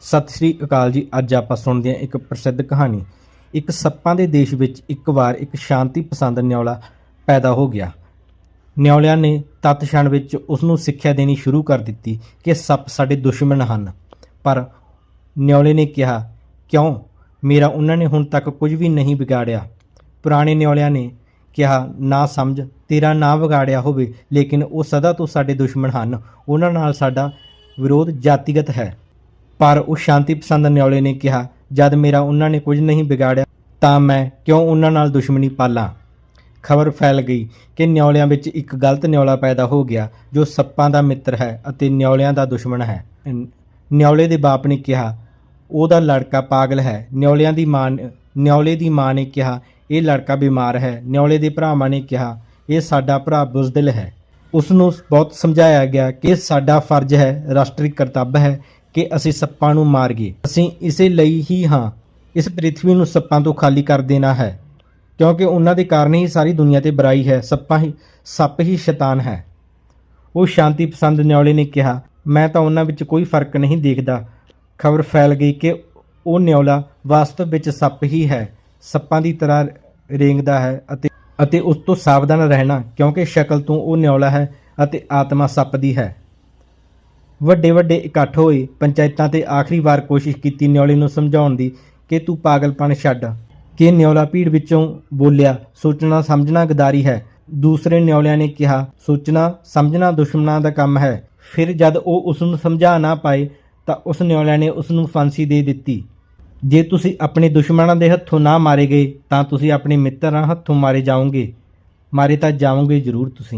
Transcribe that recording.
ਸਤਿ ਸ੍ਰੀ ਅਕਾਲ ਜੀ। ਅੱਜ ਆਪਾਂ ਸੁਣਦੇ ਹਾਂ ਇੱਕ ਪ੍ਰਸਿੱਧ ਕਹਾਣੀ। ਇੱਕ ਸੱਪਾਂ ਦੇ ਦੇਸ਼ ਵਿੱਚ ਇੱਕ ਵਾਰ ਇੱਕ ਸ਼ਾਂਤੀ ਪਸੰਦ ਨਿਉਲਾ ਪੈਦਾ ਹੋ ਗਿਆ। ਨਿਉਲਿਆਂ ਨੇ ਤਤ ਛਣ ਵਿੱਚ ਉਸ ਨੂੰ ਸਿੱਖਿਆ ਦੇਣੀ ਸ਼ੁਰੂ ਕਰ ਦਿੱਤੀ ਕਿ ਸੱਪ ਸਾਡੇ ਦੁਸ਼ਮਣ ਹਨ। ਪਰ ਨਿਉਲੇ ਨੇ ਕਿਹਾ, ਕਿਉਂ? ਮੇਰਾ ਉਹਨਾਂ ਨੇ ਹੁਣ ਤੱਕ ਕੁਝ ਵੀ ਨਹੀਂ ਵਿਗਾੜਿਆ। ਪੁਰਾਣੇ ਨਿਉਲਿਆਂ ਨੇ ਕਿਹਾ, ਨਾ ਸਮਝ, ਤੇਰਾ ਨਾ ਵਿਗਾੜਿਆ ਹੋਵੇ, ਲੇਕਿਨ ਉਹ ਸਦਾ ਤੋਂ ਸਾਡੇ ਦੁਸ਼ਮਣ ਹਨ। ਉਹਨਾਂ ਨਾਲ ਸਾਡਾ ਵਿਰੋਧ ਜਾਤੀਗਤ ਹੈ। ਪਰ ਉਹ ਸ਼ਾਂਤੀ ਪਸੰਦ ਨਿਉਲੇ ਨੇ ਕਿਹਾ, ਜਦ ਮੇਰਾ ਉਹਨਾਂ ਨੇ ਕੁਝ ਨਹੀਂ ਵਿਗਾੜਿਆ, ਤਾਂ ਮੈਂ ਕਿਉਂ ਉਹਨਾਂ ਨਾਲ ਦੁਸ਼ਮਣੀ ਪਾਲਾਂ? ਖਬਰ ਫੈਲ ਗਈ ਕਿ ਨਿਉਲਿਆਂ ਵਿੱਚ ਇੱਕ ਗਲਤ ਨਿਉਲਾ ਪੈਦਾ ਹੋ ਗਿਆ, ਜੋ ਸੱਪਾਂ ਦਾ ਮਿੱਤਰ ਹੈ ਅਤੇ ਨਿਉਲਿਆਂ ਦਾ ਦੁਸ਼ਮਣ ਹੈ। ਨਿਉਲੇ ਦੇ ਬਾਪ ਨੇ ਕਿਹਾ, ਉਹਦਾ ਲੜਕਾ ਪਾਗਲ ਹੈ। ਨਿਉਲਿਆਂ ਦੀ ਮਾਂ ਨਿਉਲੇ ਦੀ ਮਾਂ ਨੇ ਕਿਹਾ, ਇਹ ਲੜਕਾ ਬਿਮਾਰ ਹੈ। ਨਿਉਲੇ ਦੇ ਭਰਾਵਾਂ ਨੇ ਕਿਹਾ, ਇਹ ਸਾਡਾ ਭਰਾ ਬੁਜ਼ਦਿਲ ਹੈ। ਉਸ ਨੂੰ ਬਹੁਤ ਸਮਝਾਇਆ ਗਿਆ ਕਿ ਸਾਡਾ ਫਰਜ਼ ਹੈ, ਰਾਸ਼ਟਰੀ ਕਰਤੱਵ ਹੈ। ਕਿ ਅਸੀਂ ਸੱਪਾਂ ਨੂੰ ਮਾਰੀਏ ਅਸੀਂ ਇਸੇ ਲਈ ਹੀ ਹਾਂ। ਇਸ ਪ੍ਰਿਥਵੀ ਨੂੰ ਸੱਪਾਂ ਤੋਂ ਖਾਲੀ ਕਰ ਦੇਣਾ ਹੈ। ਕਿਉਂਕਿ ਉਹਨਾਂ ਦੇ ਕਾਰਨ ਹੀ ਸਾਰੀ ਦੁਨੀਆ ਤੇ ਬੁਰਾਈ ਹੈ। ਸੱਪਾਂ ਹੀ ਸੱਪ ਹੀ ਸ਼ੈਤਾਨ ਹੈ। ਉਹ ਸ਼ਾਂਤੀ ਪਸੰਦ ਨਿਉਲੇ ਨੇ ਕਿਹਾ, ਮੈਂ ਤਾਂ ਉਹਨਾਂ ਵਿੱਚ ਕੋਈ ਫ਼ਰਕ ਨਹੀਂ ਦੇਖਦਾ। ਖਬਰ ਫੈਲ ਗਈ ਕਿ ਉਹ ਨਿਉਲਾ ਵਾਸਤਵ ਵਿੱਚ ਸੱਪ ਹੀ ਹੈ। ਸੱਪਾਂ ਦੀ ਤਰ੍ਹਾਂ ਰੇਂਗਦਾ ਹੈ ਅਤੇ ਅਤੇ ਉਸ ਤੋਂ ਸਾਵਧਾਨ ਰਹਿਣਾ, ਕਿਉਂਕਿ ਸ਼ਕਲ ਤੋਂ ਉਹ ਨਿਉਲਾ ਹੈ ਅਤੇ ਆਤਮਾ ਸੱਪ ਦੀ ਹੈ। ਵੱਡੇ ਵੱਡੇ ਇਕੱਠ ਹੋਏ, ਪੰਚਾਇਤਾਂ ਤੇ ਆਖਰੀ ਵਾਰ ਕੋਸ਼ਿਸ਼ ਕੀਤੀ ਨਿਉਲੇ ਨੂੰ ਸਮਝਾਉਣ ਦੀ, ਕਿ ਤੂੰ ਪਾਗਲਪਣ ਛੱਡ। ਕਿ ਨਿਉਲਾ ਭੀੜ ਵਿੱਚੋਂ ਬੋਲਿਆ, ਸੋਚਣਾ ਸਮਝਣਾ ਗਦਾਰੀ ਹੈ। ਦੂਸਰੇ ਨਿਉਲਿਆਂ ਨੇ ਕਿਹਾ, ਸੋਚਣਾ ਸਮਝਣਾ ਦੁਸ਼ਮਣਾਂ ਦਾ ਕੰਮ ਹੈ। ਫਿਰ ਜਦ ਉਹ ਉਸ ਨੂੰ ਸਮਝਾ ਨਾ ਪਾਏ, ਤਾਂ ਉਸ ਨਿਉਲਿਆਂ ਨੇ ਉਸ ਨੂੰ ਫਾਂਸੀ ਦੇ ਦਿੱਤੀ। ਜੇ ਤੁਸੀਂ ਆਪਣੇ ਦੁਸ਼ਮਣਾਂ ਦੇ ਹੱਥੋਂ ਨਾ ਮਾਰੇ ਗਏ, ਤਾਂ ਤੁਸੀਂ ਆਪਣੇ ਮਿੱਤਰਾਂ ਹੱਥੋਂ ਮਾਰੇ ਜਾਓਗੇ। ਮਾਰੇ ਤਾਂ ਜਾਓਗੇ ਜ਼ਰੂਰ ਤੁਸੀਂ।